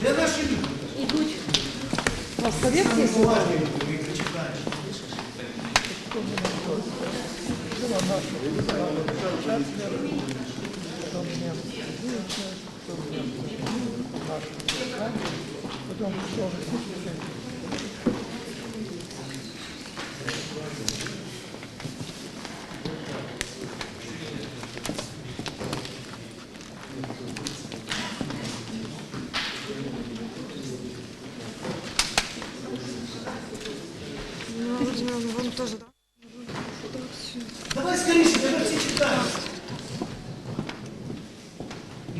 Для нашей люди. Идут. У вас совет есть? Потом, что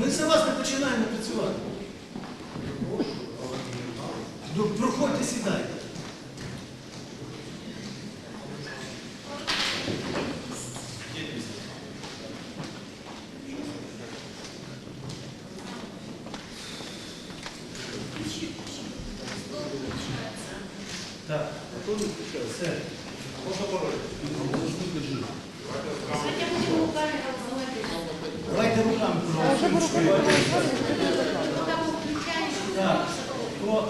Ми за вас не починаємо працювати. Ну, проходьте, сідайте. Так, все. Давайте руками проголосуємо. Так, то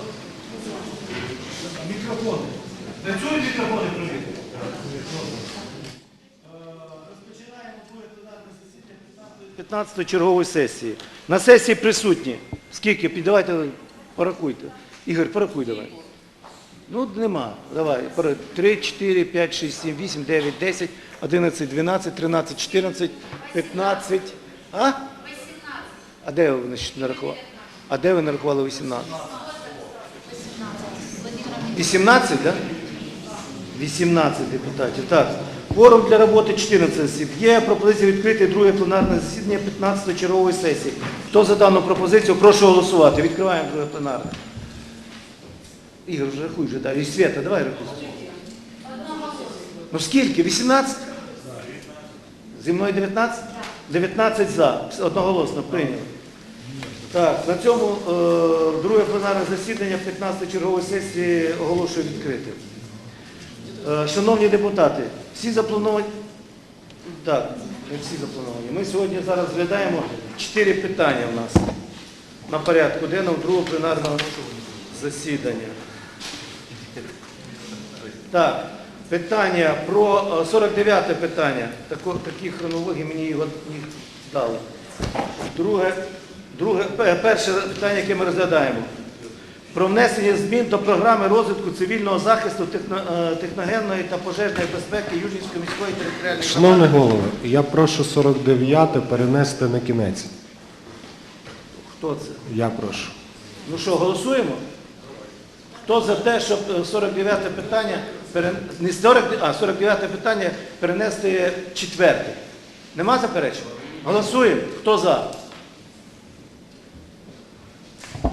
мікрофони. Працюють мікрофони провірте? Розпочинаємо друге пленарне засідання 15-ї чергової сесії. На сесії присутні. Скільки? Давайте порахуйте. Ігор, порахуй давай. Ну, нема. Давай. 3, 4, 5, 6, 7, 8, 9, 10, 11, 12, 13, 14, 15. А? 18. А де ви значить, нарахували? А де ви нарахували 18? 18, так? Да? 18 депутатів. Так. Форум для роботи 14 осіб. Є пропозиція відкрити друге пленарне засідання 15 чергової сесії. Хто за дану пропозицію, прошу голосувати. Відкриваємо друге пленарне. Ігор, вже рахуй вже далі. Свята, давай рахуй. Ну скільки? 18? Зі мною 19? 19 за. Одноголосно прийняли. Так, на цьому е, друге пленарне засідання 15 чергової сесії оголошую відкритим. Е, шановні депутати, всі заплановані. Так, не всі заплановані. Ми сьогодні зараз розглядаємо чотири питання в нас на порядку денного другого пленарного засідання. Так, питання про е, 49 питання. Такі хронології мені його дали. Друге, перше питання, яке ми розглядаємо. Про внесення змін до програми розвитку цивільного захисту е, техногенної та пожежної безпеки Южнівської міської територіальної Шановний голово, я прошу 49 перенести на кінець. Хто це? Я прошу. Ну що, голосуємо? Хто за те, щоб е, 49 питання, перен- не 40, а 49 питання перенести четверте? Нема заперечень? Голосуємо. Хто за?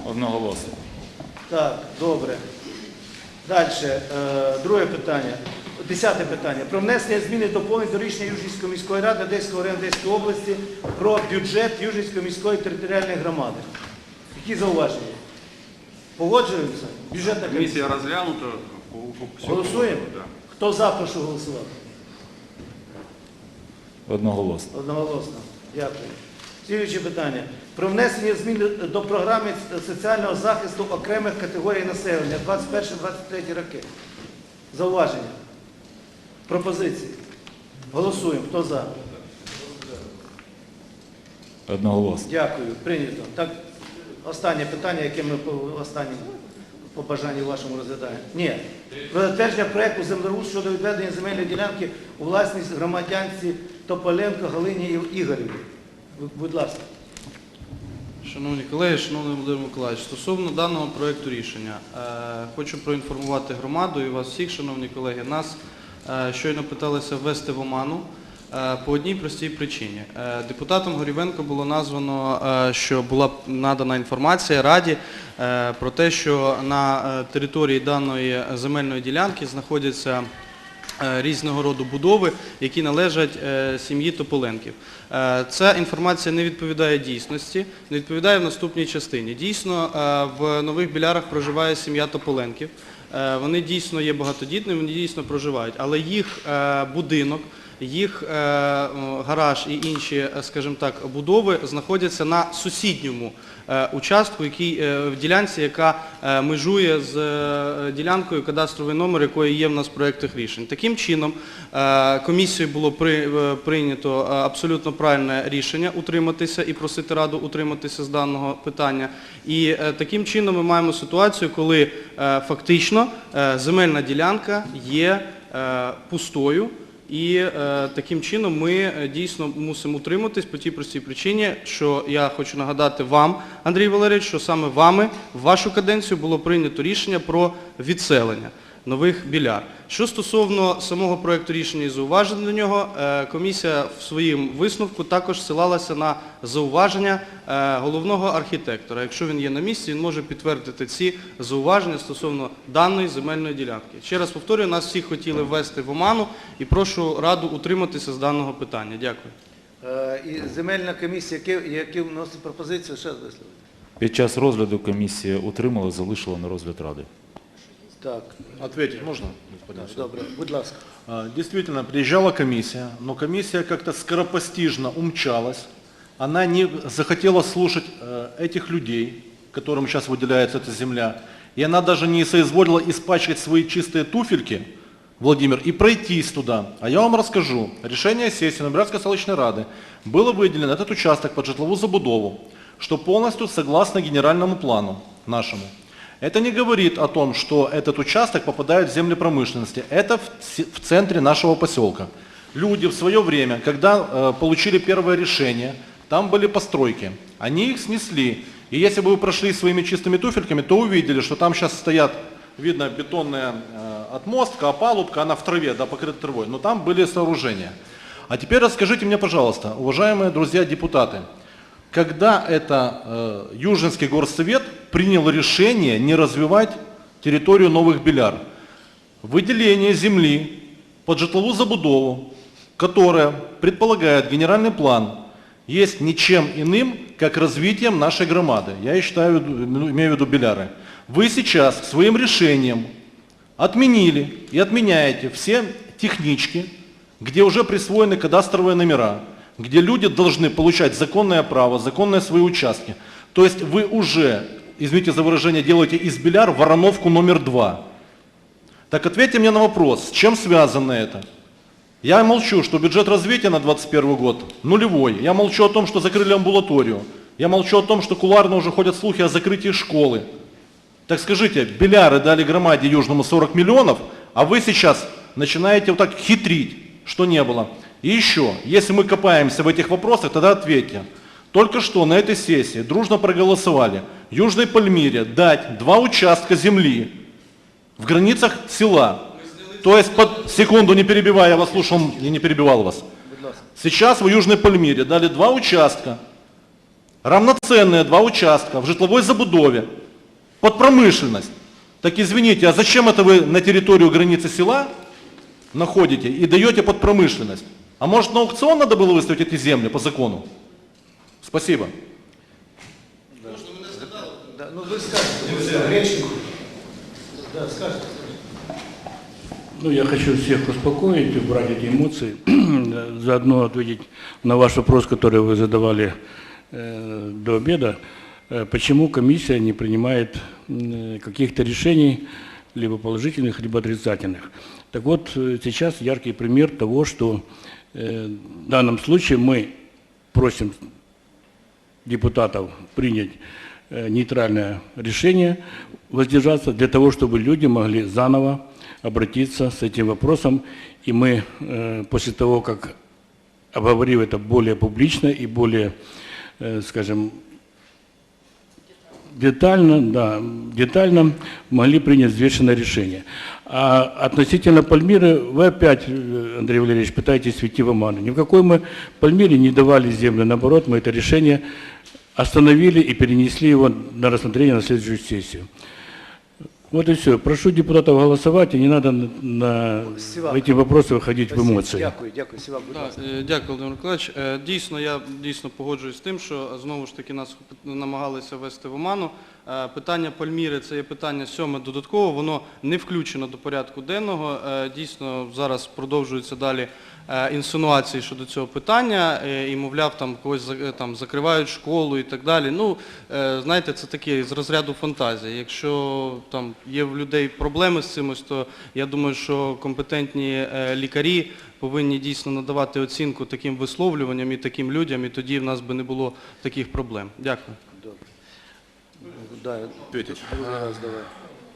Одноголосно. Так, добре. Далі, е, друге питання. Десяте питання. Про внесення зміни доповнень до рішення Южнівської міської ради Одеського району Одеської області про бюджет Южнівської міської територіальної громади. Які зауваження? Погоджуємося? Бюджетна комісія. Комісія розглянута. Голосуємо? Да. Хто за, прошу голосувати. Одноголосно. Одноголосно. Дякую. Слідуюче питання. Про внесення змін до програми соціального захисту окремих категорій населення 21-23 роки. Зауваження. Пропозиції. Голосуємо. Хто за? Одноголосно. Дякую. Прийнято. Так, останнє питання, яке ми по останнім по бажанню вашому розглядаємо. Ні. Про затвердження проекту землеустрою щодо відведення земельної ділянки у власність громадянці Тополенко Галині Ігорівні. Бу- Будь ласка. Шановні колеги, шановний Володимир Миколаївич, стосовно даного проекту рішення, е, хочу проінформувати громаду і вас всіх, шановні колеги, нас е, щойно питалися ввести в оману е, по одній простій причині. Депутатом Горівенко було названо, що була надана інформація Раді про те, що на території даної земельної ділянки знаходяться різного роду будови, які належать е, сім'ї Тополенків. Е, Ця інформація не відповідає дійсності, не відповідає в наступній частині. Дійсно, е, в Нових Білярах проживає сім'я Тополенків. Е, Вони дійсно є багатодітними, вони дійсно проживають, але їх е, будинок їх е, гараж і інші, е, скажімо так, будови знаходяться на сусідньому е, участку, який, е, в ділянці, яка е, межує з е, ділянкою кадастровий номер, якої є в нас в проєктах рішень. Таким чином, е, комісією було е, прийнято е, абсолютно правильне рішення утриматися і просити Раду утриматися з даного питання. І е, таким чином ми маємо ситуацію, коли е, фактично е, земельна ділянка є е, пустою. І е, таким чином ми е, дійсно мусимо утриматись по тій простій причині, що я хочу нагадати вам, Андрій Валерійович, що саме вами в вашу каденцію було прийнято рішення про відселення нових біляр. Що стосовно самого проекту рішення і зауважень до нього, е, комісія в своїм висновку також ссилалася на зауваження е, головного архітектора. Якщо він є на місці, він може підтвердити ці зауваження стосовно даної земельної ділянки. Ще раз повторюю, нас всіх хотіли ввести в оману і прошу Раду утриматися з даного питання. Дякую. Е, І земельна комісія, які, які вносить пропозицію, ще висловити. Під час розгляду комісія утримала, залишила на розгляд ради. Так, Ответить можно, господин Сергей? добре, будь ласка. А, Действительно, приезжала комиссия, но комиссия как-то скоропостижно умчалась. Она не захотела слушать э, этих людей, которым сейчас выделяется эта земля. И она даже не соизволила испачкать свои чистые туфельки, Владимир, и пройтись туда. А я вам расскажу. Решение сессии Нобрядской столичной рады было выделено этот участок под житловую забудову, что полностью согласно генеральному плану нашему. Это не говорит о том, что этот участок попадает в земли промышленности. Это в, центре нашего поселка. Люди в свое время, когда э, получили первое решение, там были постройки. Они их снесли. И если бы вы прошли своими чистыми туфельками, то увидели, что там сейчас стоят, видно, бетонная э, отмостка, опалубка, она в траве, да, покрыта травой. Но там были сооружения. А теперь расскажите мне, пожалуйста, уважаемые друзья депутаты, когда это э, Южинский горсовет принял решение не развивать территорию новых Беляр. Выделение земли под житловую забудову, которая предполагает генеральный план, есть ничем иным, как развитием нашей громады. Я считаю, ну, имею в виду Беляры. Вы сейчас своим решением отменили и отменяете все технички, где уже присвоены кадастровые номера, где люди должны получать законное право, законные свои участки. То есть вы уже, извините за выражение, делаете из Беляр вороновку номер два. Так ответьте мне на вопрос, с чем связано это? Я молчу, что бюджет развития на 2021 год нулевой. Я молчу о том, что закрыли амбулаторию. Я молчу о том, что кулуарно уже ходят слухи о закрытии школы. Так скажите, Беляры дали громаде Южному 40 миллионов, а вы сейчас начинаете вот так хитрить, что не было. И еще, если мы копаемся в этих вопросах, тогда ответьте. Только что на этой сессии дружно проголосовали Южной Пальмире дать два участка земли в границах села. То есть, под секунду не перебивая, я вас слушал и не перебивал вас. Сейчас в Южной Пальмире дали два участка, равноценные два участка в житловой забудове под промышленность. Так извините, а зачем это вы на территорию границы села находите и даете под промышленность? А может на аукцион надо было выставить эти земли по закону? Спасибо. Да, ну ви скажете, Греченко. Да, скажете. Ну, я хочу всех успокоить, убрать эти эмоции, заодно ответить на ваш вопрос, который вы задавали э, до обеда. Э, почему комиссия не принимает м, каких-то решений, либо положительных, либо отрицательных? Так вот, э, сейчас яркий пример того, что э, в данном случае мы просим депутатов принять э, нейтральное решение, воздержаться для того, чтобы люди могли заново обратиться с этим вопросом. И мы э, после того, как обговорив это более публично и более, э, скажем, детально, да, детально могли принять взвешенное решение. А относительно Пальмиры, вы опять, э, Андрей Валерьевич, пытаетесь войти в оману. Ни в какой мы Пальмире не давали землю, наоборот, мы это решение остановили и перенесли его на рассмотрение на следующую сессию. Вот и все. Прошу депутатов голосовать, и не надо на, на Спасибо. эти вопросы выходить в эмоции. Дякую, дякую. Сівак, будь Да, ласка. е, Дякую, Володимир Миколаївич. Е, Дійсно, я дійсно погоджуюсь з тим, що е, знову ж таки нас намагалися ввести в оману. Е, Питання Пальміри це є питання сьоме додатково, воно не включено до порядку денного. Е, Дійсно, зараз продовжуються далі е, інсинуації щодо цього питання, е, і, мовляв, там когось за- е, там закривають школу і так далі. Ну, е, знаєте, це таке з розряду фантазії. Якщо там є в людей проблеми з цим, ось, то я думаю, що компетентні е, лікарі повинні дійсно надавати оцінку таким висловлюванням і таким людям, і тоді в нас би не було таких проблем. Дякую. Да, Ответить. другий раз давай.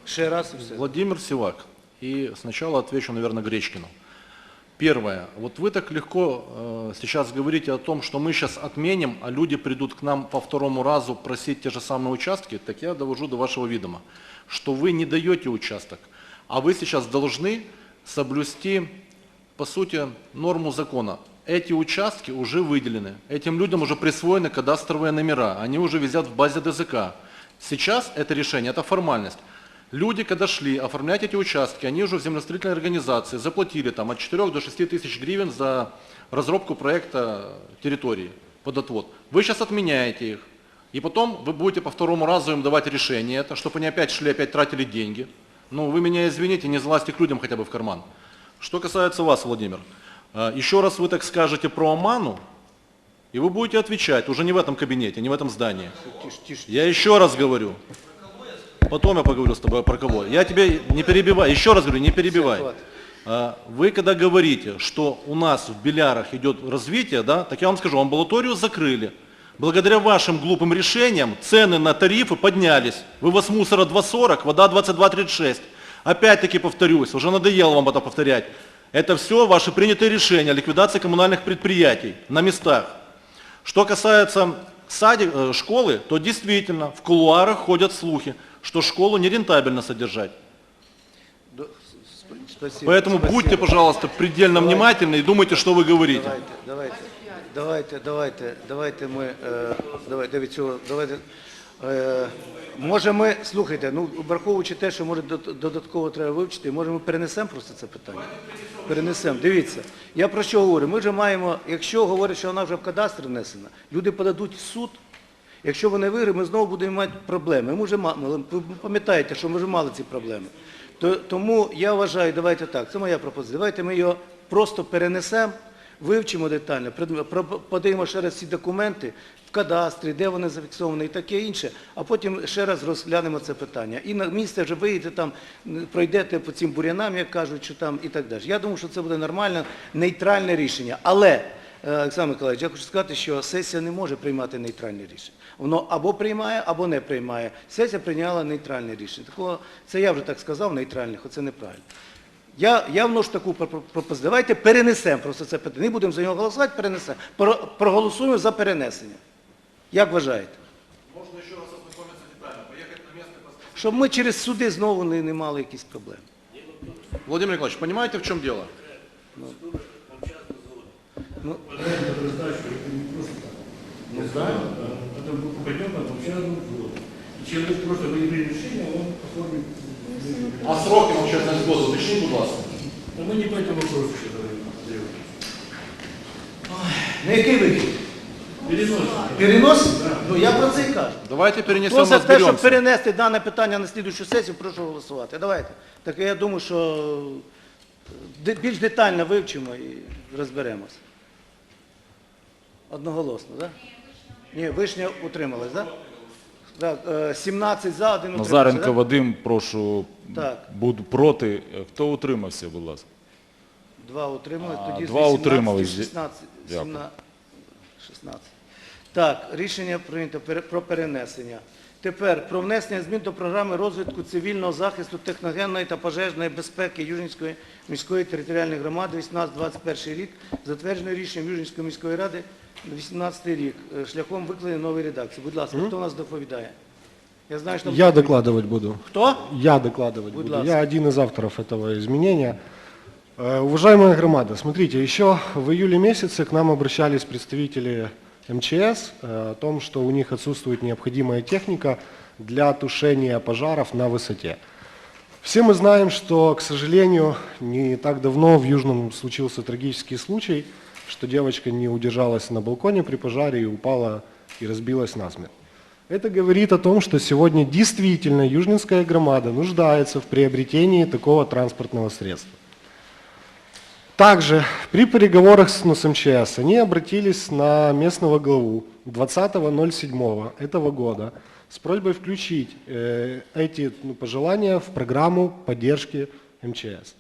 Ще раз і все. Владимир Сивак. И сначала отвечу, наверное, Гречкину. Первое. Вот вы так легко э, сейчас говорите о том, что мы сейчас отменим, а люди придут к нам по второму разу просить те же самые участки, так я довожу до вашего видома, что вы не даете участок, а вы сейчас должны соблюсти, по сути, норму закона. Эти участки уже выделены, этим людям уже присвоены кадастровые номера, они уже висят в базе ДЗК. Сейчас это решение, это формальность. Люди, когда шли оформлять эти участки, они уже в землестроительной организации заплатили там от 4 до 6 тысяч гривен за разработку проекта территории под отвод. Вы сейчас отменяете их. И потом вы будете по второму разу им давать решение, это, чтобы они опять шли, опять тратили деньги. Ну, вы меня извините, не залазьте к людям хотя бы в карман. Что касается вас, Владимир, э, еще раз вы так скажете про Оману, и вы будете отвечать, уже не в этом кабинете, не в этом здании. Тише, тише. Я еще раз говорю. Потом я поговорю с тобой про кого. Я тебе не перебиваю. Еще раз говорю, не перебивай. А, Вы когда говорите, что у нас в Белярах идет развитие, да, так я вам скажу, амбулаторию закрыли. Благодаря вашим глупым решениям цены на тарифы поднялись. Вывоз мусора 2,40, вода 22,36. Опять-таки повторюсь, уже надоело вам это повторять. Это все ваши принятые решения о ликвидации коммунальных предприятий на местах. Что касается садик, э, школы, то действительно в кулуарах ходят слухи, что школу нерентабельно содержать. До- сп- Спасибо. Поэтому спасибо. будьте, пожалуйста, предельно внимательны и думайте, что вы говорите. Давайте, давайте, давайте, давайте, давайте ми, е, давайте, від цього, давайте, е, може ми, слухайте, ну, враховуючи те, що може дод- додатково треба вивчити, може ми перенесемо просто це питання? Перенесемо. Дивіться, я про що говорю? Ми вже маємо, якщо говорять, що вона вже в кадастр внесена, люди подадуть в суд, Якщо вони виграють, ми знову будемо мати проблеми. Ми вже мали, ви пам'ятаєте, що ми вже мали ці проблеми. То- Тому я вважаю, давайте так, це моя пропозиція. Давайте ми його просто перенесемо, вивчимо детально, подаємо ще раз ці документи в кадастрі, де вони зафіксовані і таке інше, а потім ще раз розглянемо це питання. І на місце вже виїдете там, пройдете по цим бурянам, як кажуть, що там і так далі. Я думаю, що це буде нормальне, нейтральне рішення. Але Е, Олександр Миколаївич, я хочу сказати, що сесія не може приймати нейтральне рішення. Воно або приймає, або не приймає. Сесія прийняла нейтральне рішення. Такого, це я вже так сказав, нейтральних, оце неправильно. Я, я вношу таку пропо- пропозицію. Давайте перенесемо просто це питання. Не будемо за нього голосувати, перенесемо. Про- проголосуємо за перенесення. Як вважаєте? Можна ще раз ознайомитися детально, поїхати на місце. Щоб ми через суди знову не, не мали якісь проблеми. Владимир Николаевич, понимаете, в чем дело? Не знаю Это пойдем на общажный взвод. И Человек просто выявил решение, он оформит. А сроки навчального сбоду, уточніть, будь ласка. А мы не по этому вопросу сейчас говорим. На який вихід? Переносим. Переносимо? Ну я про це і кажу. Давайте Хто перенесем, за те, щоб разберемся. перенести дане питання на слідуючу сесію, прошу голосувати. Давайте. Так я думаю, що де- більш детально вивчимо і розберемося. Одноголосно, так? Ні, вишня утрималась, так? Так, е, 17 за, один утримався, Назаренко да? Вадим, прошу, Так. буду проти. Хто утримався, будь ласка? Два утримались, А, тоді з два 18 утримались. 16, Дякую. 17, 16. Так, рішення прийнято пере- про перенесення. Тепер про внесення змін до програми розвитку цивільного захисту техногенної та пожежної безпеки Южинської міської територіальної громади 18-21 рік, затверджене рішенням Южинської міської ради 18 рік, е, шляхом викладення нової редакції. Будь ласка, хто у нас доповідає? Я знаю, що там Я докладывать буду. Хто? Я докладывать Будь буду. ласка. Я один из авторов этого изменения. Э, Уважаемая громада, смотрите, еще в июле месяце к нам обращались представители МЧС э, о том, что у них отсутствует необходимая техника для тушения пожаров на высоте. Все мы знаем, что, к сожалению, не так давно в Южном случился трагический случай, что девочка не удержалась на балконе при пожаре и упала и разбилась насмерть. Это говорит о том, что сегодня действительно Южнинская громада нуждается в приобретении такого транспортного средства. Также при переговорах с, ну, с МЧС они обратились на местного главу 20.07 этого года с просьбой включить э, эти ну, пожелания в программу поддержки МЧС.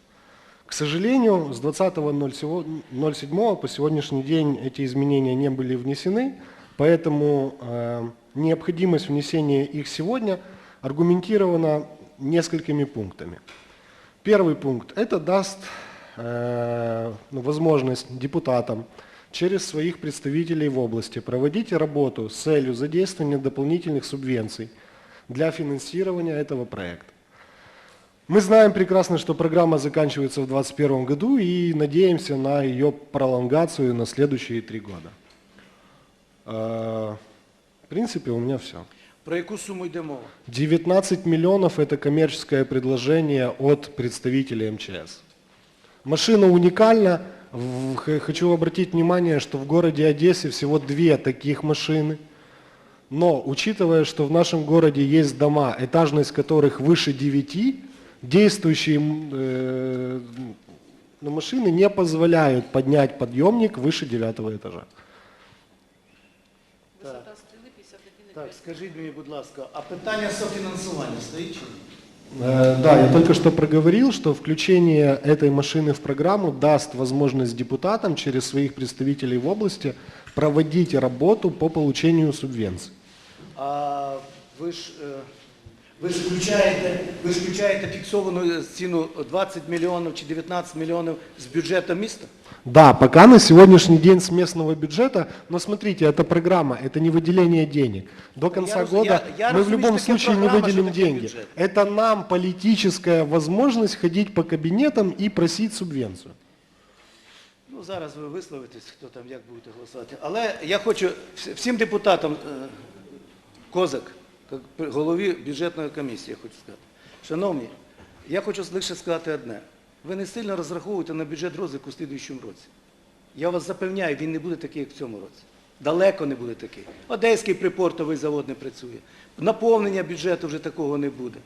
К сожалению, с 20.07 по сегодняшний день эти изменения не были внесены, поэтому э, необходимость внесения их сегодня аргументирована несколькими пунктами. Первый пункт – это даст э, ну, возможность депутатам через своих представителей в области проводить работу с целью задействования дополнительных субвенций для финансирования этого проекта. Мы знаем прекрасно, что программа заканчивается в 2021 году и надеемся на ее пролонгацию на следующие три года. Э, В принципе, у меня все. Про яку суму йде мова? 19 миллионов – это коммерческое предложение от представителей МЧС. Машина уникальна. Хочу обратить внимание, что в городе Одессе всего две таких машины. Но учитывая, что в нашем городе есть дома, этажность которых выше 9, действующие м, э, ну, машины не позволяют поднять подъемник выше 9 этажа. Так, скажіть мені, будь ласка, а питання софінансування стоїть чи ні? Э, Да, я только что проговорил, что включение этой машины в программу даст возможность депутатам через своих представителей в области проводить работу по получению субвенций. А ви ж, е, ви ж включаєте, ви ж включаєте фіксовану ціну 20 мільйонів чи 19 мільйонів з бюджету міста? Да, пока на сегодняшний день с местного бюджета, но смотрите, это программа, это не выделение денег. До конца раз- года я- я мы в разумею, любом что такое случае не программа, выделим что такое деньги. бюджет. Это нам политическая возможность ходить по кабинетам и просить субвенцию. Ну, зараз ви висловитесь, хто там як будете голосувати. Але я хочу вс- всім депутатам, е, Козак, як при- голові бюджетної комісії, я хочу сказати. Шановні, я хочу лише сказати одне. Ви не сильно розраховуєте на бюджет розвитку в слідуючому році. Я вас запевняю, він не буде такий, як в цьому році. Далеко не буде такий. Одеський припортовий завод не працює. Наповнення бюджету вже такого не буде.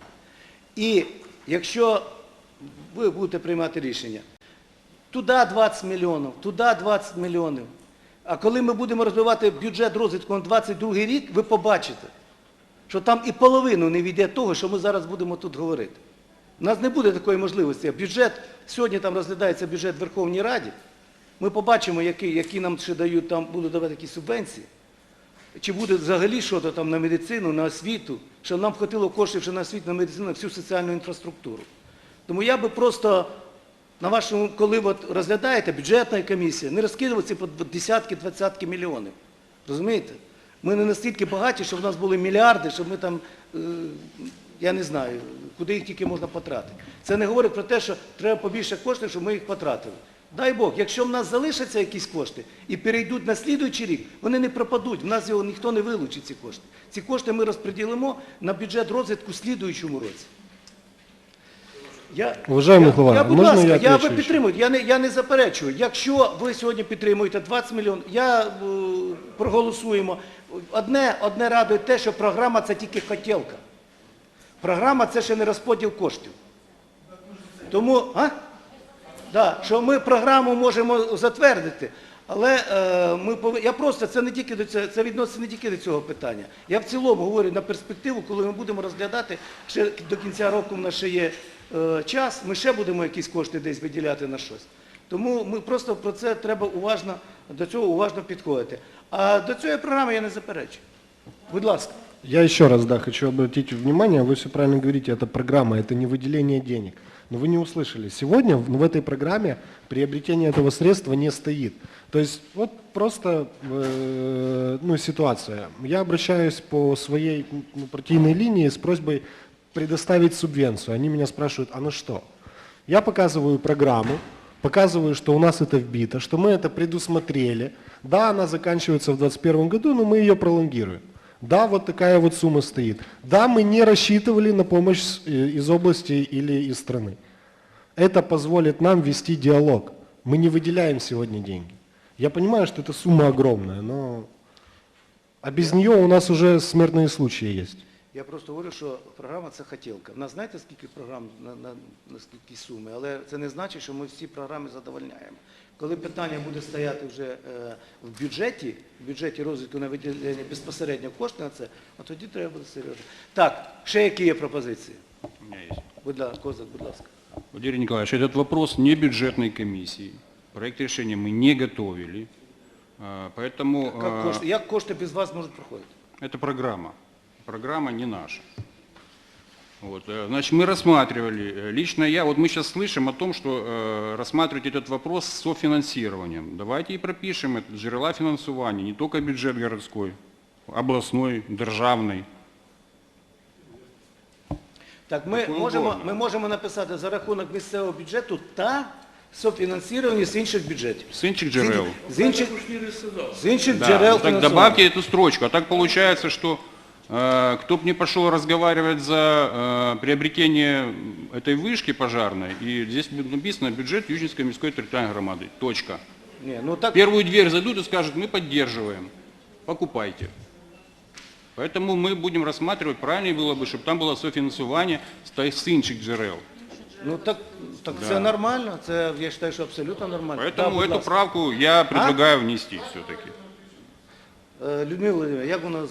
І якщо ви будете приймати рішення, туди 20 мільйонів, туди 20 мільйонів. А коли ми будемо розвивати бюджет розвитку на 22 рік, ви побачите, що там і половину не війде того, що ми зараз будемо тут говорити. У нас не буде такої можливості. Бюджет, сьогодні там розглядається бюджет Верховній Раді. Ми побачимо, які, які нам ще дають, там будуть давати якісь субвенції. Чи буде взагалі щось там на медицину, на освіту, щоб нам хватило коштів ще на освіту, на медицину, на всю соціальну інфраструктуру. Тому я би просто на вашому, коли от розглядаєте бюджетна комісія, не розкидуватися по десятки, двадцятки мільйонів. Розумієте? Ми не настільки багаті, щоб в нас були мільярди, щоб ми там, е, я не знаю, куди їх тільки можна потратити. Це не говорить про те, що треба побільше коштів, щоб ми їх потратили. Дай Бог, якщо в нас залишаться якісь кошти і перейдуть на слідуючий рік, вони не пропадуть, в нас його ніхто не вилучить, ці кошти. Ці кошти ми розподілимо на бюджет розвитку в слідуючому році. Я, Уважаемый я, я, будь ласка, я я ви підтримую, я не, я не заперечую. Якщо ви сьогодні підтримуєте 20 мільйонів, я е, проголосуємо. Одне, одне радує те, що програма це тільки хотілка. Програма це ще не розподіл коштів. Тому, а? Да, що ми програму можемо затвердити, але е, ми повинні, я просто це не тільки до цього, це відноситься не тільки до цього питання. Я в цілому говорю на перспективу, коли ми будемо розглядати, ще до кінця року в нас ще є е, час, ми ще будемо якісь кошти десь виділяти на щось. Тому ми просто про це треба уважно, до цього уважно підходити. А до цієї програми я не заперечую. Будь ласка. Я еще раз, да, хочу обратить внимание, вы все правильно говорите, это программа, это не выделение денег. Но вы не услышали. Сегодня в, в этой программе приобретение этого средства не стоит. То есть вот просто э, ну, ситуация. Я обращаюсь по своей ну, партийной линии с просьбой предоставить субвенцию. Они меня спрашивают, а на что? Я показываю программу, показываю, что у нас это вбито, что мы это предусмотрели. Да, она заканчивается в 2021 году, но мы ее пролонгируем. Да, вот такая вот сумма стоит. Да, мы не рассчитывали на помощь э, из области или из страны. Это позволит нам вести диалог. Мы не выделяем сегодня деньги. Я понимаю, что эта сумма огромная, но а без нее у нас уже смертные случаи есть. Я просто говорю, що програма це хотілка. У нас знаєте, скільки програм на, на, на скільки суми, але це не значить, що ми всі програми задовольняємо. Коли питання буде стояти вже е, в бюджеті, в бюджеті розвитку на виділення безпосередньо кошти на це, от тоді треба буде серйозно. Так, ще які є пропозиції? У меня есть. Будь ласка, Козак, будь ласка. Валерий Николаевич, этот вопрос не бюджетной комиссии. Проект решения мы не готовили. А, Поэтому Як а, кошти, як кошти без вас можуть проходити? это программа. Программа не наша. Вот, э, значит, мы рассматривали, э, лично я, вот мы сейчас слышим о том, что э, рассматривать этот вопрос с софинансированием. Давайте и пропишем это, жирла финансирования, не только бюджет городской, областной, державный. Так, ми Такою можемо, угодно. ми можемо написати за рахунок місцевого бюджету та софінансування з інших бюджетів. С інших джерел. З інших, з інших Да, джерел ну так фінансування. добавьте эту строчку. А так получается, что э, кто бы не пошел разговаривать за э, приобретение этой вышки пожарной, и здесь будет написано бюджет Южинской мирской территориальной громады. Точка. Ні, ну так, Первую дверь зайдут и скажут, мы поддерживаем, покупайте. Поэтому мы будем рассматривать, правильнее было бы, чтобы там было софинансирование с та- с інших джерел. ну так, так це нормально, це я вважаю, що абсолютно нормально. Да, Поэтому будь эту ласка. правку я предлагаю внести все-таки. Е, Людмила Володимирівна, як у нас...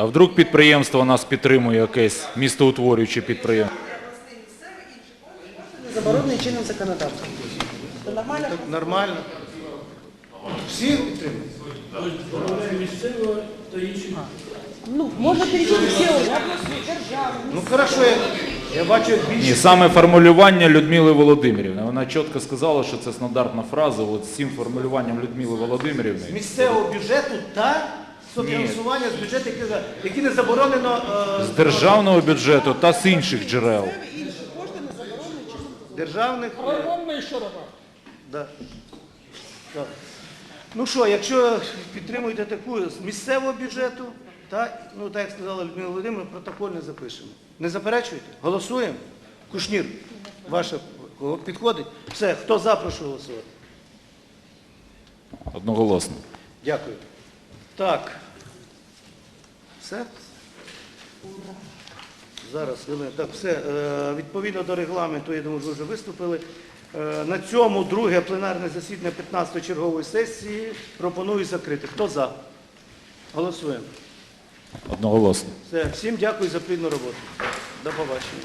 А вдруг підприємство нас підтримує якесь містоутворююче підприємство? Заборонений чинним законодавством. Це нормально? Нормально. Всі підтримують? Ну, можна перейти всі державні. Ну хорошо, я, я бачу як Ні, саме формулювання Людмили Володимирівни. Вона чітко сказала, що це стандартна фраза. От з цим формулюванням Людмили Володимирівни. місцевого бюджету та софінансування з бюджету, які, які не заборонено е, З державного бюджету та з інших джерел. державних. Да. Так. Ну що, якщо підтримуєте таку з місцевого бюджету, та, ну так як сказала Людмила Володимирівна, протокол не запишемо. Не заперечуєте? Голосуємо? Кушнір, ваше о, підходить? Все, хто за, прошу голосувати. Одноголосно. Дякую. Так. Все? Зараз, хвилину. Так, все. Е, Відповідно до регламенту, я думаю, ви вже виступили. Е, На цьому друге пленарне засідання 15-ї чергової сесії пропоную закрити. Хто за? Голосуємо. Одноголосно. Все. Всім дякую за плідну роботу. До побачення.